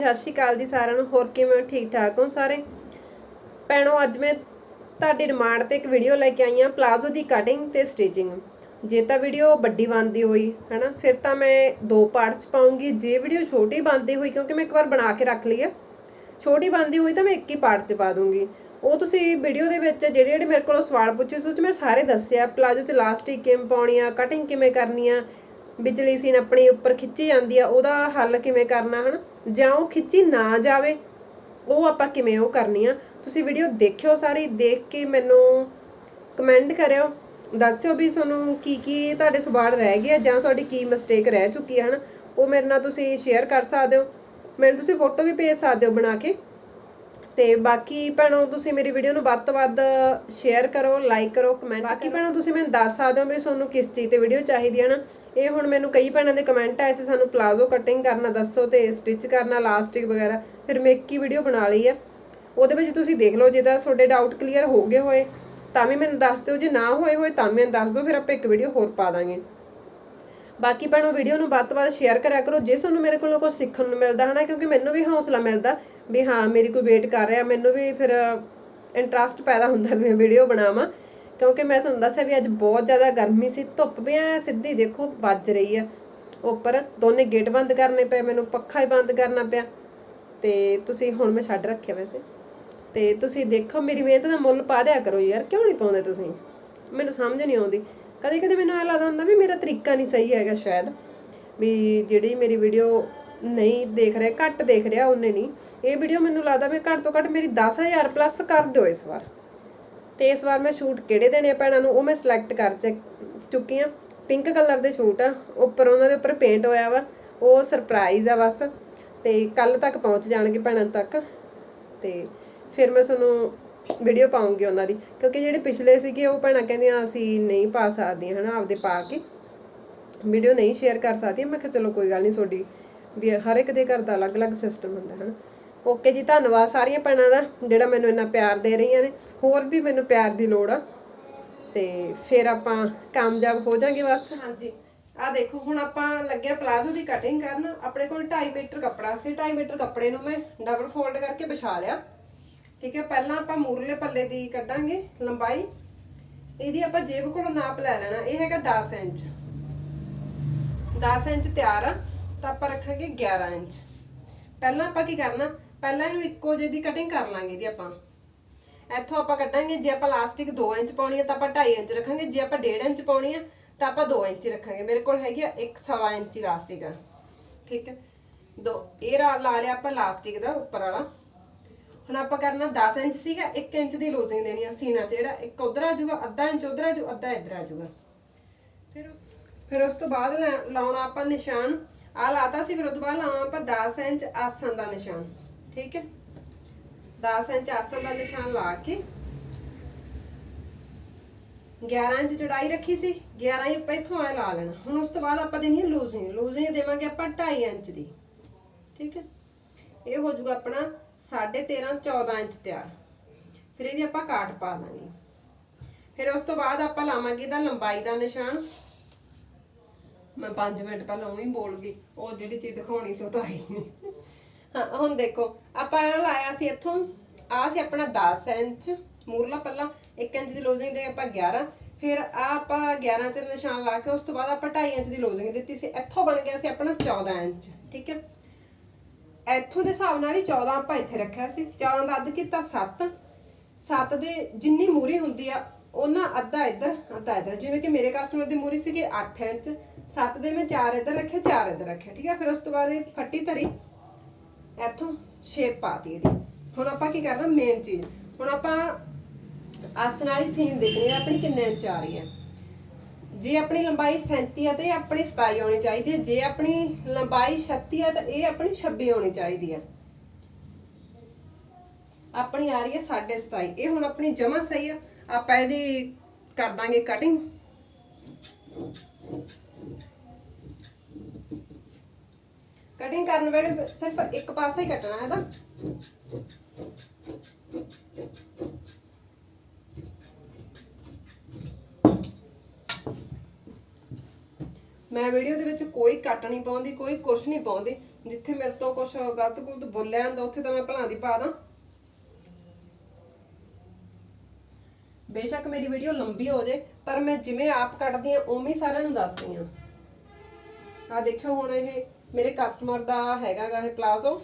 ਸਤਿ ਸ਼੍ਰੀ ਅਕਾਲ ਜੀ ਸਾਰਿਆਂ ਨੂੰ, ਹੋਰ ਕਿਵੇਂ ਠੀਕ ਠਾਕ ਹੋ ਸਾਰੇ? ਭੈਣੋ, ਅੱਜ ਮੈਂ ਤੁਹਾਡੀ ਡਿਮਾਂਡ ਤੇ ਇੱਕ ਵੀਡੀਓ ਲੈ ਕੇ ਆਈ ਹਾਂ ਪਲਾਜ਼ੋ ਦੀ ਕਟਿੰਗ ਤੇ ਸਟਿਚਿੰਗ ਜੇ ਤਾਂ ਵੀਡੀਓ ਵੱਡੀ ਬਣਦੀ ਹੋਈ, ਹੈਨਾ, ਫਿਰ ਤਾਂ ਮੈਂ ਦੋ ਪਾਰਟਸ ਪਾਉਂਗੀ। ਜੇ ਵੀਡੀਓ ਛੋਟੀ ਬਣਦੀ ਹੋਈ, ਕਿਉਂਕਿ ਮੈਂ ਇੱਕ ਵਾਰ ਬਣਾ ਕੇ ਰੱਖ ਲਈ ਹੈ, ਛੋਟੀ ਬਣਦੀ ਹੋਈ ਤਾਂ ਮੈਂ ਇੱਕ ਹੀ ਪਾਰਟ 'ਚ ਪਾ ਦੂੰਗੀ। ਉਹ ਤੁਸੀਂ ਵੀਡੀਓ ਦੇ ਵਿੱਚ ਜਿਹੜੇ ਜਿਹੜੇ ਮੇਰੇ ਕੋਲੋਂ ਸਵਾਲ ਪੁੱਛੇ ਉਸ ਉਹ 'ਚ ਮੈਂ ਸਾਰੇ ਦੱਸਿਆ ਪਲਾਜ਼ੋ 'ਚ ਲਾਸਟਿਕ ਕਿਵੇਂ ਪਾਉਣੀ ਆ ਕਟਿੰਗ ਕਿਵੇਂ ਕਰਨੀ ਆ ਵਿਚਲੀ ਸੀਨ ਆਪਣੇ ਉੱਪਰ ਖਿੱਚੀ ਜਾਂਦੀ ਆ, ਉਹਦਾ ਹੱਲ ਕਿਵੇਂ ਕਰਨਾ, ਹਨ? ਜਾਂ ਉਹ ਖਿੱਚੀ ਨਾ ਜਾਵੇ, ਉਹ ਆਪਾਂ ਕਿਵੇਂ ਉਹ ਕਰਨੀ ਆ? ਤੁਸੀਂ ਵੀਡੀਓ ਦੇਖਿਓ ਸਾਰੀ, ਦੇਖ ਕੇ ਮੈਨੂੰ ਕਮੈਂਟ ਕਰਿਓ। ਦੱਸਿਓ ਵੀ ਤੁਹਾਨੂੰ ਕੀ ਕੀ ਤੁਹਾਡੇ ਸਵਾਲ ਰਹਿ ਗਏ ਜਾਂ ਤੁਹਾਡੀ ਕੀ ਮਿਸਟੇਕ ਰਹਿ ਚੁੱਕੀ ਹੈ ਹਨ? ਉਹ ਮੇਰੇ ਨਾਲ ਤੁਸੀਂ ਸ਼ੇਅਰ ਕਰ ਸਕਦੇ ਹੋ। ਮੈਨੂੰ ਤੁਸੀਂ ਫੋਟੋ ਵੀ ਭੇਜ ਸਕਦੇ ਹੋ ਬਣਾ ਕੇ। ਤੇ ਬਾਕੀ ਭੈਣੋ ਤੁਸੀਂ ਮੇਰੀ ਵੀਡੀਓ ਨੂੰ ਵੱਧ ਤੋਂ ਵੱਧ ਸ਼ੇਅਰ ਕਰੋ ਲਾਈਕ ਕਰੋ ਕਮੈਂਟ ਬਾਕੀ ਭੈਣੋ ਤੁਸੀਂ ਮੈਨੂੰ ਦੱਸ ਸਕਦੇ ਹੋ ਵੀ ਤੁਹਾਨੂੰ ਕਿਸ ਚੀਜ਼ ਤੇ ਵੀਡੀਓ ਚਾਹੀਦੀ ਹੈ ਨਾ। ਇਹ ਹੁਣ ਮੈਨੂੰ ਕਈ ਭੈਣਾਂ ਦੇ ਕਮੈਂਟ ਆਏ ਸੀ ਸਾਨੂੰ ਪਲਾਜ਼ੋ ਕਟਿੰਗ ਕਰਨਾ ਦੱਸੋ ਤੇ ਸਟਿਚ ਕਰਨਾ ਲਾਸਟਿਕ ਵਗੈਰਾ। ਫਿਰ ਮੈਂ ਇੱਕ ਹੀ ਵੀਡੀਓ ਬਣਾ ਲਈ ਆ। ਉਹਦੇ ਵਿੱਚ ਤੁਸੀਂ ਦੇਖ ਲਓ ਜੇ ਤਾਂ ਤੁਹਾਡੇ ਡਾਊਟ ਕਲੀਅਰ ਹੋ ਗਏ ਹੋਏ ਤਾਂ ਵੀ ਮੈਨੂੰ ਦੱਸ ਦਿਓ। ਜੇ ਨਾ ਹੋਏ ਹੋਏ ਤਾਂ ਵੀ ਮੈਨੂੰ ਦੱਸ ਦਿਓ। ਫਿਰ ਆਪਾਂ ਇੱਕ ਵੀਡੀਓ ਹੋਰ ਪਾ ਦਾਂਗੇ। ਬਾਕੀ ਭੈਣੋ, ਵੀਡੀਓ ਨੂੰ ਵੱਧ ਤੋਂ ਵੱਧ ਸ਼ੇਅਰ ਕਰਿਆ ਕਰੋ। ਜੇ ਤੁਹਾਨੂੰ ਮੇਰੇ ਕੋਲੋਂ ਕੁਝ ਸਿੱਖਣ ਨੂੰ ਮਿਲਦਾ ਹਨਾ, ਕਿਉਂਕਿ ਮੈਨੂੰ ਵੀ ਹੌਸਲਾ ਮਿਲਦਾ ਵੀ ਹਾਂ, ਮੇਰੀ ਕੋਈ ਵੇਟ ਕਰ ਰਿਹਾ, ਮੈਨੂੰ ਵੀ ਫਿਰ ਇੰਟਰਸਟ ਪੈਦਾ ਹੁੰਦਾ ਵੀ ਮੈਂ ਵੀਡੀਓ ਬਣਾਵਾਂ। ਕਿਉਂਕਿ ਮੈਂ ਤੁਹਾਨੂੰ ਦੱਸਿਆ ਵੀ ਅੱਜ ਬਹੁਤ ਜ਼ਿਆਦਾ ਗਰਮੀ ਸੀ, ਧੁੱਪ ਵੀ ਐ ਸਿੱਧੀ ਦੇਖੋ ਵੱਜ ਰਹੀ ਆ। ਉੱਪਰ ਦੋਨੇ ਗੇਟ ਬੰਦ ਕਰਨੇ ਪਏ, ਮੈਨੂੰ ਪੱਖਾ ਹੀ ਬੰਦ ਕਰਨਾ ਪਿਆ। ਤੇ ਤੁਸੀਂ ਹੁਣ ਮੈਂ ਛੱਡ ਰੱਖਿਆ ਵੈਸੇ। ਤੇ ਤੁਸੀਂ ਦੇਖੋ, ਮੇਰੀ ਮਿਹਨਤ ਦਾ ਮੁੱਲ ਪਾ ਦਿਆ ਕਰੋ ਯਾਰ, ਕਿਉਂ ਨਹੀਂ ਪਾਉਂਦੇ ਤੁਸੀਂ? ਮੈਨੂੰ ਸਮਝ ਨਹੀਂ ਆਉਂਦੀ। ਕਦੇ ਕਦੇ ਮੈਨੂੰ ਇਹ ਲੱਗਦਾ ਹੁੰਦਾ ਵੀ ਮੇਰਾ ਤਰੀਕਾ ਨਹੀਂ ਸਹੀ ਹੈਗਾ ਸ਼ਾਇਦ, ਵੀ ਜਿਹੜੀ ਮੇਰੀ ਵੀਡੀਓ ਨਹੀਂ ਦੇਖ ਰਿਹਾ, ਘੱਟ ਦੇਖ ਰਿਹਾ, ਉਹਨੇ ਨਹੀਂ। ਇਹ ਵੀਡੀਓ ਮੈਨੂੰ ਲੱਗਦਾ ਵੀ ਘੱਟ ਤੋਂ ਘੱਟ ਮੇਰੀ 10000 ਪਲੱਸ ਕਰ ਦਿਓ ਇਸ ਵਾਰ। ਤੇ ਇਸ ਵਾਰ ਮੈਂ ਸ਼ੂਟ ਕਿਹੜੇ ਦੇਣੇ ਆ ਭੈਣਾਂ ਨੂੰ, ਉਹ ਮੈਂ ਸਿਲੈਕਟ ਕਰ ਚੁੱਕੀ ਆ ਪਿੰਕ ਕਲਰ ਦੇ ਸ਼ੂਟ ਆ, ਉੱਪਰ ਉਹਨਾਂ ਦੇ ਉੱਪਰ ਪੇਂਟ ਹੋਇਆ ਵਾ, ਉਹ ਸਰਪ੍ਰਾਈਜ਼ ਆ ਬਸ। ਤੇ ਕੱਲ ਤੱਕ ਪਹੁੰਚ ਜਾਣਗੇ ਭੈਣਾਂ ਤੱਕ। ਤੇ ਫਿਰ ਮੈਂ ਤੁਹਾਨੂੰ ਵੀਡੀਓ ਪਾਉਂਗੀ ਉਹਨਾਂ ਦੀ, ਕਿਉਂਕਿ ਜਿਹੜੇ ਪਿਛਲੇ ਸੀਗੇ ਉਹ ਭੈਣਾਂ ਕਹਿੰਦੀਆਂ ਅਸੀਂ ਨਹੀਂ ਪਾ ਸਕਦੀਆਂ ਹਨਾ, ਆਪਦੇ ਪਾ ਕੇ। ਵੀਡੀਓ ਨਹੀਂ ਸ਼ੇਅਰ ਕਰ ਸਕਦੀ ਮੈਂ ਕਿਹਾ ਚਲੋ ਕੋਈ ਗੱਲ ਨਹੀਂ, ਤੁਹਾਡੀ ਵੀ ਹਰ ਇੱਕ ਦੇ ਘਰ ਦਾ ਅਲੱਗ-ਅਲੱਗ ਸਿਸਟਮ ਹੁੰਦਾ ਹੈ ਓਕੇ ਜੀ, ਧੰਨਵਾਦ ਸਾਰੀਆਂ ਭੈਣਾਂ ਦਾ, ਜਿਹੜਾ ਮੈਨੂੰ ਇੰਨਾ ਪਿਆਰ ਦੇ ਰਹੀਆਂ ਨੇ। ਹੋਰ ਵੀ ਮੈਨੂੰ ਪਿਆਰ ਦੀ ਲੋੜ ਆ। ਤੇ ਫਿਰ ਆਪਾਂ ਕਾਮਯਾਬ ਹੋ ਜਾਾਂਗੇ ਬਸ। ਹਾਂਜੀ। ਆ ਦੇਖੋ, ਹੁਣ ਆਪਾਂ ਲੱਗਿਆ ਪਲਾਜ਼ੋ ਦੀ ਕਟਿੰਗ ਕਰਨ। ਆਪਣੇ ਕੋਲ 2.5 ਮੀਟਰ ਕੱਪੜਾ ਸੀ 2.5 ਮੀਟਰ ਕੱਪੜੇ ਨੂੰ ਮੈਂ ਡਬਲ ਫੋਲਡ ਕਰਕੇ ਵਿਛਾ ਲਿਆ। ਠੀਕ ਹੈ, ਪਹਿਲਾਂ ਆਪਾਂ ਮੂਰਲੇ ਪੱਲੇ ਦੀ ਕੱਢਾਂਗੇ ਲੰਬਾਈ। ਇਹਦੀ ਆਪਾਂ ਜੇਬ ਕੋਲੋਂ ਨਾਪ ਲੈ ਲੈਣਾ, ਇਹ ਹੈਗਾ 10 ਇੰਚ। 10 ਇੰਚ ਤਿਆਰ ਆ, ਤਾਂ ਆਪਾਂ ਰੱਖਾਂਗੇ 11 ਇੰਚ। ਪਹਿਲਾਂ ਆਪਾਂ ਕੀ ਕਰਨਾ, ਪਹਿਲਾਂ ਇਹਨੂੰ ਇੱਕੋ ਜਿਹੀ ਦੀ ਕਟਿੰਗ ਕਰ ਲਾਂਗੇ ਇਹਦੀ ਆਪਾਂ। ਇੱਥੋਂ ਆਪਾਂ ਕੱਢਾਂਗੇ, ਜੇ ਆਪਾਂ ਲਾਸਟਿਕ 2 ਇੰਚ ਪਾਉਣੀ ਹੈ ਤਾਂ ਆਪਾਂ 2.5 ਇੰਚ ਰੱਖਾਂਗੇ, ਜੇ ਆਪਾਂ 1.5 ਇੰਚ ਪਾਉਣੀ ਹੈ ਤਾਂ ਆਪਾਂ 2 ਇੰਚ ਰੱਖਾਂਗੇ। ਮੇਰੇ ਕੋਲ ਹੈਗੀ ਆ 1.5 ਇੰਚ ਇਲਾਸਟਿਕ ਆ। ਠੀਕ ਹੈ, ਦੋ, ਇਹ ਰਾ- ਲਾ ਲਿਆ ਆਪਾਂ ਲਾਸਟਿਕ ਦਾ ਉੱਪਰ ਵਾਲਾ। ਹੁਣ ਆਪਾਂ ਕਰਨਾ 10 ਇੰਚ ਸੀਗਾ 1 ਇੰਚ ਦੀ ਲੂਜ਼ਿੰਗ ਦੇਣੀ ਆ ਸੀਨਾ ਜਿਹੜਾ ਇੱਕ ਉਧਰ ਆ ਜਾਊਗਾ, ਅੱਧਾ ਇੰਚ ਉਧਰ ਆ ਜਾਊ, ਅੱਧਾ ਇੱਧਰ ਆ ਜਾਊਗਾ। ਫਿਰ ਫਿਰ ਉਸ ਤੋਂ ਬਾਅਦ ਲਾਉਣਾ ਆਪਾਂ ਨਿਸ਼ਾਨ। ਆ ਲਾਤਾ ਸੀ, ਫਿਰ ਉਸ ਤੋਂ ਬਾਅਦ ਲਾਉਣਾ ਆਪਾਂ 10 ਇੰਚ ਆਸਨ ਦਾ ਨਿਸ਼ਾਨ, ਠੀਕ ਹੈ? 10 ਇੰਚ ਆਸਨ ਦਾ ਨਿਸ਼ਾਨ ਲਾ ਕੇ 11 ਇੰਚ ਚੜਾਈ ਰੱਖੀ ਸੀ 11 ਹੀ ਆਪਾਂ ਇੱਥੋਂ ਆ ਲਾ ਲੈਣਾ। ਹੁਣ ਉਸ ਤੋਂ ਬਾਅਦ ਆਪਾਂ ਦੇਣੀ ਹੈ ਲੂਜ਼ਿੰਗ। ਲੂਜ਼ਿੰਗ ਦੇਵਾਂਗੇ ਆਪਾਂ 2.5 ਇੰਚ ਦੀ, ਠੀਕ ਹੈ? ਇਹ ਹੋ ਜਾਊਗਾ ਆਪਣਾ 13.5 14 ਇੰਚ ਤਿਆਰ। ਫਿਰ ਇਹਦੀ ਆਪਾਂ ਕਾਟ ਪਾ ਦਾਂਗੇ। ਫਿਰ ਉਸ ਤੋਂ ਬਾਅਦ ਆਪਾਂ ਲਾਵਾਂਗੇ ਇਹਦਾ ਲੰਬਾਈ ਦਾ ਨਿਸ਼ਾਨ। ਮੈਂ 5 ਮਿੰਟ ਪਹਿਲਾਂ ਉਹੀ ਬੋਲ ਗਈ, ਉਹ ਜਿਹੜੀ ਚੀਜ਼ ਦਿਖਾਉਣੀ ਸੀ ਉਹ ਤਾਂ ਆਈ ਨਹੀਂ। ਹਾਂ, ਹੁਣ ਦੇਖੋ, ਆਪਾਂ ਲਾਇਆ ਸੀ ਇੱਥੋਂ। ਆ ਸੀ ਆਪਣਾ 10 ਇੰਚ ਮੂਰਲਾ ਪੱਲਾ 1 ਇੰਚ ਦੀ ਲੋਜ਼ਿੰਗ ਦੇ ਆਪਾਂ 11 ਫਿਰ ਆ ਆਪਾਂ 11 ਚ ਨਿਸ਼ਾਨ ਲਾ ਕੇ ਉਸ ਤੋਂ ਬਾਅਦ ਆਪਾਂ 2.5 ਇੰਚ ਦੀ ਲੋਜ਼ਿੰਗ ਦਿੱਤੀ ਸੀ। ਇੱਥੋਂ ਬਣ ਗਿਆ ਸੀ ਆਪਣਾ 14 ਇੰਚ, ਠੀਕ ਹੈ? ਇੱਥੋਂ ਦੇ ਹਿਸਾਬ ਨਾਲ ਹੀ 14 ਆਪਾਂ ਇੱਥੇ ਰੱਖਿਆ ਸੀ 14 ਦਾ ਅੱਧ ਕੀਤਾ 7 7 ਦੇ ਜਿੰਨੀ ਮੂਰੀ ਹੁੰਦੀ ਆ, ਉਹਨਾਂ ਅੱਧਾ ਇੱਧਰ ਅੱਧਾ ਇੱਧਰ। ਜਿਵੇਂ ਕਿ ਮੇਰੇ ਕਸਟਮਰ ਦੀ ਮੂਰੀ ਸੀਗੀ 8 ਇੰਚ 7 ਦੇ ਮੈਂ 4 ਇੱਧਰ ਰੱਖਿਆ 4 ਇੱਧਰ ਰੱਖਿਆ, ਠੀਕ ਹੈ ਫਿਰ ਉਸ ਤੋਂ ਬਾਅਦ ਇਹ ਫੱਟੀ ਧਰੀ, ਇੱਥੋਂ ਸ਼ੇਪ ਪਾਤੀ ਇਹਦੀ। ਹੁਣ ਆਪਾਂ ਕੀ ਕਰਨਾ ਮੇਨ ਚੀਜ਼। ਹੁਣ ਆਪਾਂ ਆਸਨ ਵਾਲੀ ਸੀਨ ਦੇਖਣੀ ਹੈ ਆਪਣੀ ਕਿੰਨੇ ਇੰਚ ਆ ਰਹੀ ਹੈ ਜੇ ਆਪਣੀ ਲੰਬਾਈ 37 ਹੈ ਤੇ ਆਪਣੀ 27 ਹੋਣੀ ਚਾਹੀਦੀ ਹੈ। ਜੇ ਆਪਣੀ ਲੰਬਾਈ 36 ਹੈ ਤਾਂ ਇਹ ਆਪਣੀ 26 ਹੋਣੀ ਚਾਹੀਦੀ ਹੈ। ਆਪਣੀ ਆ ਰਹੀ ਹੈ 27.5 ਇਹ ਹੁਣ ਆਪਣੀ ਜਮਾ ਸਹੀ ਆ। ਆਪਾਂ ਇਹਦੀ ਕਰ ਦਾਂਗੇ ਕਟਿੰਗ ਕਟਿੰਗ ਕਰਨ ਵੇਲੇ ਸਿਰਫ ਇੱਕ ਪਾਸਾ ਹੀ ਕੱਟਣਾ ਹੈ ਇਹਦਾ ਮੈਂ ਵੀਡੀਓ ਦੇ ਵਿੱਚ ਕੋਈ ਕੱਟ ਨਹੀਂ ਪਾਉਂਦੀ, ਕੋਈ ਕੁਛ ਨਹੀਂ ਪਾਉਂਦੀ। ਜਿੱਥੇ ਮੇਰੇ ਤੋਂ ਕੁਝ ਗਲਤ ਗੁਲਤ ਬੋਲਿਆ ਜਾਂਦਾ, ਉੱਥੇ ਤਾਂ ਮੈਂ ਭਲਾਂ ਦੀ ਪਾ ਦਾਂ। ਬੇਸ਼ੱਕ ਮੇਰੀ ਵੀਡੀਓ ਲੰਬੀ ਹੋ ਜੇ, ਪਰ ਮੈਂ ਜਿਵੇਂ ਆਪ ਕੱਟਦੀ ਆ ਉਵੇਂ ਸਾਰਿਆਂ ਨੂੰ ਦੱਸਦੀ ਆ ਆ ਦੇਖਿਓ ਹੁਣ ਇਹ ਮੇਰੇ ਕਸਟਮਰ ਦਾ ਹੈਗਾਗਾ ਇਹ ਪਲਾਜ਼ੋ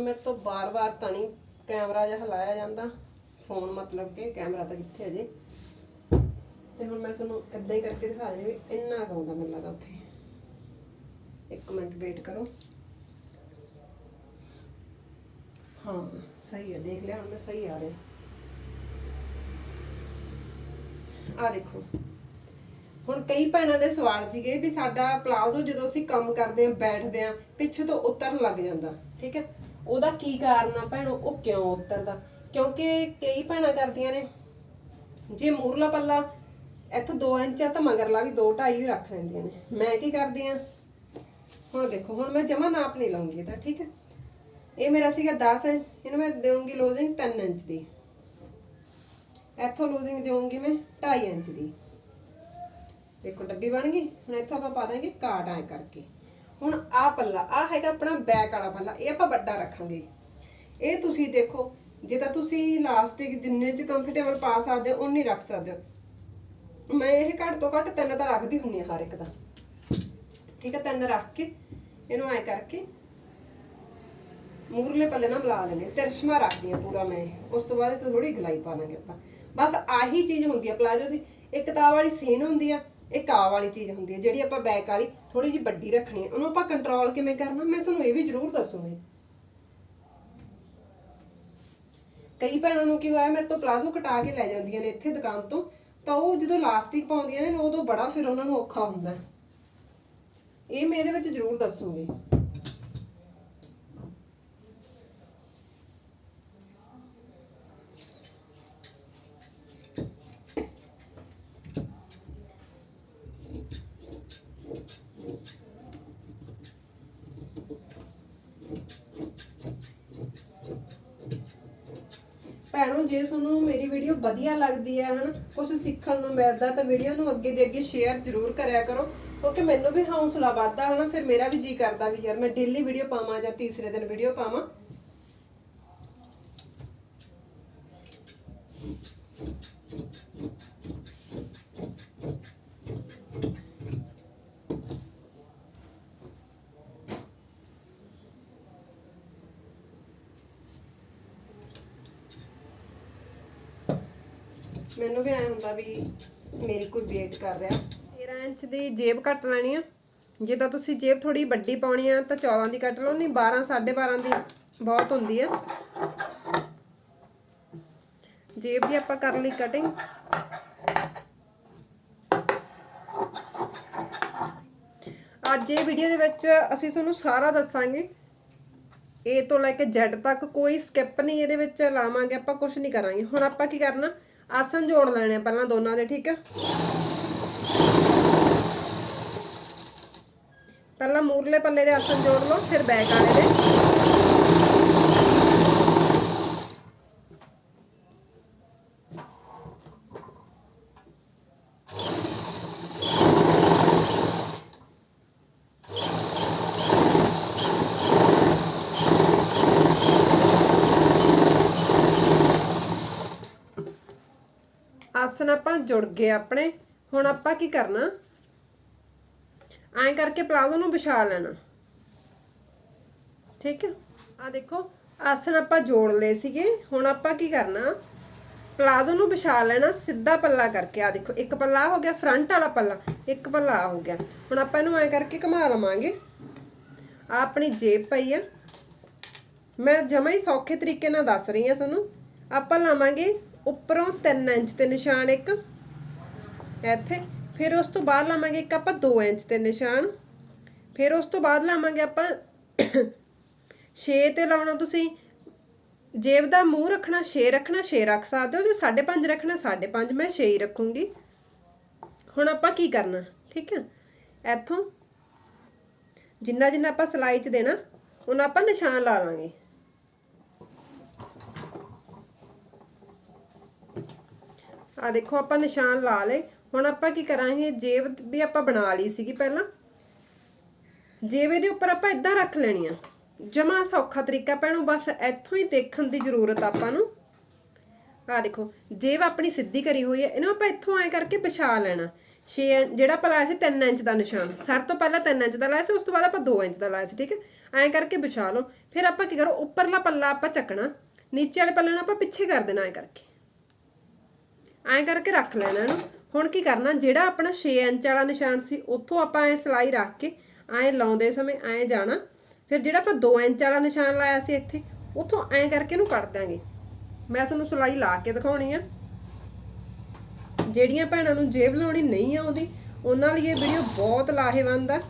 ਹੁਣ ਮੇਰੇ ਤੋਂ ਬਾਰ-ਬਾਰ ਤਾਂ ਨਹੀਂ ਕੈਮਰਾ ਜਿਹਾ ਹਿਲਾਇਆ ਜਾਂਦਾ। ਫੋਨ ਮਤਲਬ ਕਿ ਕੈਮਰਾ ਤਾਂ ਕਿੱਥੇ ਅਜੇ। ਤੇ ਹੁਣ ਮੈਂ ਤੁਹਾਨੂੰ ਇਦਾਂ ਹੀ ਕਰਕੇ ਦਿਖਾ ਦਿੰਦੀ ਵੀ ਇੰਨਾ ਕੁ ਮੈਨੂੰ ਲੱਗਦਾ ਉੱਥੇ। ਇੱਕ ਮਿੰਟ ਵੇਟ ਕਰੋ। ਹਾਂ, ਸਹੀ ਹੈ, ਦੇਖ ਲਿਆ, ਹੁਣ ਮੈਂ ਸਹੀ ਆ ਰਿਹਾ। ਆ ਦੇਖੋ। ਹੁਣ ਕਈ ਭੈਣਾਂ ਦੇ ਸਵਾਲ ਸੀਗੇ ਵੀ ਸਾਡਾ ਪਲਾਜ਼ੋ ਜਦੋਂ ਅਸੀਂ ਕੰਮ ਕਰਦੇ ਆਂ ਬੈਠਦੇ ਆਂ ਪਿੱਛੇ ਤੋਂ ਉਤਰਨ ਲੱਗ ਜਾਂਦਾ, ਠੀਕ ਹੈ? ਉਹਦਾ ਕੀ ਕਾਰਨ ਆ ਭੈਣੋ? ਉਹ ਕਿਉਂ ਉਤਰਦਾ? ਕਿਉਂਕਿ ਕਈ ਭੈਣਾਂ ਕਰਦੀਆਂ ਨੇ, ਜੇ ਮੂਰਲਾ ਪੱਲਾ ਇੱਥੋਂ 2 ਇੰਚ ਆ ਤਾਂ ਮਗਰਲਾ ਵੀ 2 2.5 ਰੱਖ ਲੈਂਦੀਆਂ ਨੇ। ਮੈਂ ਕੀ ਕਰਦੀ ਆ? ਹੁਣ ਦੇਖੋ, ਹੁਣ ਮੈਂ ਜਮਾ ਨਾਪ ਨਹੀਂ ਲਾਉਂਗੀ ਤਾਂ, ਠੀਕ ਹੈ? ਇਹ ਮੇਰਾ ਸੀਗਾ 10 ਇੰਚ, ਇਹਨੂੰ ਮੈਂ ਦੇਵਾਂਗੀ ਲੋਜ਼ਿੰਗ 3 ਇੰਚ ਦੀ। ਇੱਥੋਂ ਲੋਜ਼ਿੰਗ ਦੇਵਾਂਗੀ ਮੈਂ 2.5 ਇੰਚ ਦੀ। ਦੇਖੋ, ਡੱਬੀ ਬਣ ਗਈ, ਹੁਣ ਇੱਥੋਂ ਆਪਾਂ ਪਾ ਦਾਂਗੇ ਕਾਟ ਐ ਕਰਕੇ। ਹੁਣ ਆ ਪੱਲਾ ਆ ਹੈਗਾ ਆਪਣਾ ਬੈਕ ਵਾਲਾ ਪੱਲਾ, ਇਹ ਆਪਾਂ ਵੱਡਾ ਰੱਖਾਂਗੇ। ਇਹ ਤੁਸੀਂ ਦੇਖੋ ਜੇ ਤਾਂ ਤੁਸੀਂ ਇਲਾਸਟਿਕ ਜਿੰਨੇ ਚ ਕੰਫਰਟੇਬਲ ਪਾ ਸਕਦੇ ਹੋ ਉਨੀ ਰੱਖ ਸਕਦੇ ਹੋ। ਮੈਂ ਇਹ ਘੱਟ ਤੋਂ ਘੱਟ ਤਿੰਨ ਤਾਂ ਰੱਖਦੀ ਹੁੰਨੀ ਆ ਹਰ ਇੱਕ ਦਾ। ਠੀਕ ਹੈ, ਤਿੰਨ ਰੱਖ ਕੇ, ਇਹਨੂੰ ਐ ਕਰਕੇ ਮੂਰਲੇ ਪੱਲੇ ਨਾਲ ਮਿਲਾ ਦੇਣੇ ਤਿਰਸ਼ਮਾ ਰੱਖਦੀ ਆ ਪੂਰਾ ਮੈਂ ਇਹ। ਉਸ ਤੋਂ ਬਾਅਦ ਤੇ ਥੋੜੀ ਗਲਾਈ ਪਾ ਦਾਂਗੇ ਆਪਾਂ। ਬਸ ਆਹੀ ਚੀਜ਼ ਹੁੰਦੀ ਆ ਪਲਾਜੋ ਦੀ। ਇੱਕ ਤਾਂ ਵਾਲੀ ਸੀਨ ਹੁੰਦੀ ਆ ਇੱਕ ਆਹ ਵਾਲੀ ਚੀਜ਼ ਹੁੰਦੀ ਆ ਜਿਹੜੀ ਆਪਾਂ ਬੈਕ ਵਾਲੀ ਥੋੜੀ ਜਿਹੀ ਵੱਡੀ ਰੱਖਣੀ ਆ ਉਹਨੂੰ ਆਪਾਂ ਕੰਟਰੋਲ ਕਿਵੇਂ ਕਰਨਾ, ਮੈਂ ਤੁਹਾਨੂੰ ਇਹ ਵੀ ਜ਼ਰੂਰ ਦੱਸੂਗੀ। ਕਈ ਭੈਣਾਂ ਨੂੰ ਕੀ ਹੋਇਆ, ਮੇਰੇ ਤੋਂ ਪਲਾਜ਼ੋ ਕਟਾ ਕੇ ਲੈ ਜਾਂਦੀਆਂ ਨੇ ਇੱਥੇ ਦੁਕਾਨ ਤੋਂ, ਤਾਂ ਉਹ ਜਦੋਂ ਲਾਸਟਿਕ ਪਾਉਂਦੀਆਂ ਨੇ ਉਦੋਂ ਬੜਾ ਫਿਰ ਉਹਨਾਂ ਨੂੰ ਔਖਾ ਹੁੰਦਾ ਇਹ ਮੈਂ ਇਹਦੇ ਵਿੱਚ ਜ਼ਰੂਰ ਦੱਸੂਗੀ ਭੈਣੋ ਜੇ ਤੁਹਾਨੂੰ ਮੇਰੀ ਵੀਡੀਓ ਵਧੀਆ ਲੱਗਦੀ ਹੈ, ਹਨਾ? ਕੁਝ ਸਿੱਖਣ ਨੂੰ ਮਿਲਦਾ, ਤਾਂ ਵੀਡੀਓ ਨੂੰ ਅੱਗੇ ਦੇ ਅੱਗੇ ਸ਼ੇਅਰ ਜ਼ਰੂਰ ਕਰਿਆ ਕਰੋ। ਕਿਉਂਕਿ ਮੈਨੂੰ ਵੀ ਹੌਸਲਾ ਵੱਧਦਾ, ਹਨਾ? ਫਿਰ ਮੇਰਾ ਵੀ ਜੀ ਕਰਦਾ ਵੀ ਯਾਰ ਮੈਂ ਡੇਲੀ ਵੀਡੀਓ ਪਾਵਾਂ ਜਾਂ ਤੀਸਰੇ ਦਿਨ ਵੀਡੀਓ ਪਾਵਾਂ। ਮੈਨੂੰ ਵੀ ਐ ਹੁੰਦਾ ਵੀ ਮੇਰੀ ਕੋਈ ਵੇਟ ਕਰ ਰਿਹਾ। 13 ਇੰਚ ਦੀ ਜੇਬ ਕੱਟ ਲੈਣੀ ਆ। ਜੇ ਤਾਂ ਤੁਸੀਂ ਜੇਬ ਥੋੜੀ ਵੱਡੀ ਪਾਉਣੀ ਆ, ਤਾਂ 14 ਦੀ ਕੱਟ ਲਓ, ਨਹੀਂ 12 12.5 ਦੀ ਬਹੁਤ ਹੁੰਦੀ ਆ। ਜੇਬ ਦੀ ਆਪਾਂ ਕਰ ਲਈ ਕਟਿੰਗ ਅੱਜ ਇਹ ਵੀਡੀਓ ਦੇ ਵਿੱਚ ਅਸੀਂ ਤੁਹਾਨੂੰ ਸਾਰਾ ਦੱਸਾਂਗੇ। A ਤੋਂ ਲੈ ਕੇ Z ਤੱਕ ਕੋਈ ਸਕਿਪ ਨਹੀਂ ਇਹਦੇ ਵਿੱਚ ਲਾਵਾਂਗੇ, ਆਪਾਂ ਕੁਝ ਨਹੀਂ ਕਰਾਂਗੇ। ਹੁਣ ਆਪਾਂ ਕੀ ਕਰਨਾ? ਆਸਣ ਜੋੜ ਲੈਣੇ ਆ ਪਹਿਲਾਂ ਦੋਨਾਂ ਦੇ, ਠੀਕ ਆ? ਪਹਿਲਾਂ ਮੂਰਲੇ ਪੱਲੇ ਦੇ ਆਸਨ ਜੋੜ ਲਓ, ਫਿਰ ਬੈਕ ਵਾਲੇ ਦੇ ਆਸਨ ਆਪਾਂ ਜੁੜ ਗਏ ਆਪਣੇ, ਹੁਣ ਆਪਾਂ ਕੀ ਕਰਨਾ? ਐਂ ਕਰਕੇ ਪਲਾਜ਼ੋ ਨੂੰ ਵਿਛਾ ਲੈਣਾ। ਠੀਕ ਹੈ? ਆ ਦੇਖੋ ਆਸਨ ਆਪਾਂ ਜੋੜ ਲਏ ਸੀਗੇ, ਹੁਣ ਆਪਾਂ ਕੀ ਕਰਨਾ? ਪਲਾਜ਼ੋ ਨੂੰ ਵਿਛਾ ਲੈਣਾ ਸਿੱਧਾ ਪੱਲਾ ਕਰਕੇ। ਆ ਦੇਖੋ, ਇੱਕ ਪੱਲਾ ਹੋ ਗਿਆ, ਫਰੰਟ ਵਾਲਾ ਪੱਲਾ, ਇੱਕ ਪੱਲਾ ਹੋ ਗਿਆ। ਹੁਣ ਆਪਾਂ ਇਹਨੂੰ ਐਂ ਕਰਕੇ ਘੁਮਾ ਲਵਾਂਗੇ। ਆ ਆਪਣੀ ਜੇਬ ਪਈ ਆ। ਮੈਂ ਜਮਾ ਹੀ ਸੌਖੇ ਤਰੀਕੇ ਨਾਲ ਦੱਸ ਰਹੀ ਹਾਂ ਤੁਹਾਨੂੰ। ਆਪਾਂ ਲਾਵਾਂਗੇ ਉੱਪਰੋਂ 3 ਇੰਚ ਤੇ ਨਿਸ਼ਾਨ ਇੱਕ। ਇੱਥੇ। ਫਿਰ ਉਸ ਤੋਂ ਬਾਅਦ ਲਾਵਾਂਗੇ ਇੱਕ ਆਪਾਂ 2 ਇੰਚ ਤੇ ਨਿਸ਼ਾਨ। ਫਿਰ ਉਸ ਤੋਂ ਬਾਅਦ ਲਾਵਾਂਗੇ ਆਪਾਂ 6 ਤੇ ਲਾਉਣਾ ਤੁਸੀਂ। ਜੇਬ ਦਾ ਮੂੰਹ ਰੱਖਣਾ 6 ਰੱਖਣਾ 6 ਰੱਖ ਸਕਦੇ ਹੋ। ਜੇ 5.5 ਰੱਖਣਾ 5.5 ਮੈਂ 6 ਹੀ ਰੱਖੂੰਗੀ। ਹੁਣ ਆਪਾਂ ਕੀ ਕਰਨਾ? ਠੀਕ ਹੈ ਇੱਥੋਂ ਜਿੰਨਾ ਜਿੰਨਾ ਆਪਾਂ ਸਲਾਈ 'ਚ ਦੇਣਾ, ਉਹਨਾਂ ਆਪਾਂ ਨਿਸ਼ਾਨ ਲਾ ਲਾਂਗੇ। ਆ ਦੇਖੋ, ਆਪਾਂ ਨਿਸ਼ਾਨ ਲਾ ਲਏ। ਹੁਣ ਆਪਾਂ ਕੀ ਕਰਾਂਗੇ? ਜੇਬ ਵੀ ਆਪਾਂ ਬਣਾ ਲਈ ਸੀਗੀ ਪਹਿਲਾਂ। ਜੇਬ ਦੇ ਉੱਪਰ ਆਪਾਂ ਇਦਾਂ ਰੱਖ ਲੈਣੀ ਆ। ਜਮਾ ਸੌਖਾ ਤਰੀਕਾ ਪੈਣੂ ਬਸ ਇੱਥੋਂ ਹੀ ਦੇਖਣ ਦੀ ਜ਼ਰੂਰਤ ਆਪਾਂ ਨੂੰ। ਆ ਦੇਖੋ, ਜੇਬ ਆਪਣੀ ਸਿੱਧੀ ਕਰੀ ਹੋਈ ਹੈ ਇਹਨੂੰ ਆਪਾਂ ਇੱਥੋਂ ਐ ਕਰਕੇ ਵਿਛਾ ਲੈਣਾ। 6 ਜਿਹੜਾ ਆਪਾਂ ਲਾਇਆ ਸੀ 3 ਇੰਚ ਦਾ ਨਿਸ਼ਾਨ। ਸਰ ਤੋਂ ਪਹਿਲਾਂ 3 ਇੰਚ ਦਾ ਲਾਇਆ ਸੀ, ਉਸ ਤੋਂ ਬਾਅਦ ਆਪਾਂ 2 ਇੰਚ ਦਾ ਲਾਇਆ ਸੀ, ਠੀਕ ਹੈ? ਐਂ ਕਰਕੇ ਵਿਛਾ ਲਓ। ਫਿਰ ਆਪਾਂ ਕੀ ਕਰੋ, ਉੱਪਰਲਾ ਪੱਲਾ ਆਪਾਂ ਚੱਕਣਾ। ਨੀਚੇ ਵਾਲੇ ਪੱਲੇ ਨੂੰ ਆਪਾਂ ਪਿੱਛੇ ਕਰ ਦੇਣਾ ਐਂ ਕਰਕੇ। ਐਂ ਕਰਕੇ ਰੱਖ ਲੈਣਾ ਇਹਨੂੰ। ਹੁਣ ਕੀ ਕਰਨਾ, ਜਿਹੜਾ ਆਪਣਾ 6 ਇੰਚ ਵਾਲਾ ਨਿਸ਼ਾਨ ਸੀ, ਉੱਥੋਂ ਆਪਾਂ ਐ ਸਲਾਈ ਰੱਖ ਕੇ ਐਂ ਲਾਉਂਦੇ ਸਮੇਂ ਐਂ ਜਾਣਾ। ਫਿਰ ਜਿਹੜਾ ਆਪਾਂ 2 ਇੰਚ ਵਾਲਾ ਨਿਸ਼ਾਨ ਲਾਇਆ ਸੀ ਇੱਥੇ, ਉੱਥੋਂ ਐਂ ਕਰਕੇ ਇਹਨੂੰ ਕੱਟ ਦਾਂਗੇ ਮੈਂ ਤੁਹਾਨੂੰ ਸਲਾਈ ਲਾ ਕੇ ਦਿਖਾਉਣੀ ਆ। ਜਿਹੜੀਆਂ ਭੈਣਾਂ ਨੂੰ ਜੇਬ ਲਾਉਣੀ ਨਹੀਂ ਆਉਂਦੀ, ਉਹਨਾਂ ਲਈ ਇਹ ਵੀਡੀਓ ਬਹੁਤ ਲਾਹੇਵੰਦ ਆ।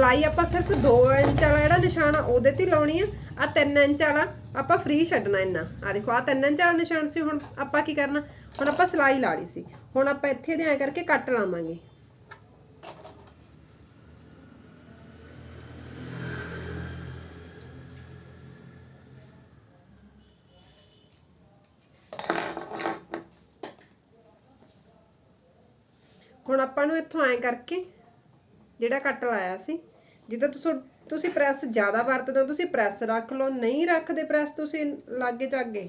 ਸਲਾਈ ਆਪਾਂ ਸਿਰਫ 2 ਇੰਚ ਵਾਲਾ ਜਿਹੜਾ ਨਿਸ਼ਾਨ ਆ, ਉਹਦੇ ਤੇ ਲਾਉਣੀ ਆ। ਆ 3 ਇੰਚ ਵਾਲਾ, ਆਪਾਂ ਫ੍ਰੀ ਛੱਡਣਾ ਇੰਨਾ। ਆ ਦੇਖੋ ਆ 3 ਇੰਚ ਵਾਲਾ ਨਿਸ਼ਾਨ ਸੀ, ਹੁਣ ਆਪਾਂ ਕੀ ਕਰਨਾ? ਹੁਣ ਆਪਾਂ ਸਲਾਈ ਲਾ ਲਈ ਸੀ। ਹੁਣ ਆਪਾਂ ਇੱਥੇ ਦੇ ਐ ਕਰਕੇ ਕੱਟ ਲਾਵਾਂਗੇ। ਹੁਣ ਆਪਾਂ ਨੂੰ ਇੱਥੋਂ ਐ ਕਰਕੇ ਜਿਹੜਾ ਕੱਟ ਲਾਇਆ ਸੀ, ਜਿੱਦਾਂ ਤੁਸੀਂ ਤੁਸੀਂ ਪ੍ਰੈਸ ਜ਼ਿਆਦਾ ਵਰਤਦੇ ਹੋ, ਤੁਸੀਂ ਪ੍ਰੈਸ ਰੱਖ ਲਓ, ਨਹੀਂ ਰੱਖਦੇ ਪ੍ਰੈਸ ਤੁਸੀਂ ਲਾਗੇ ਜਾਗੇ,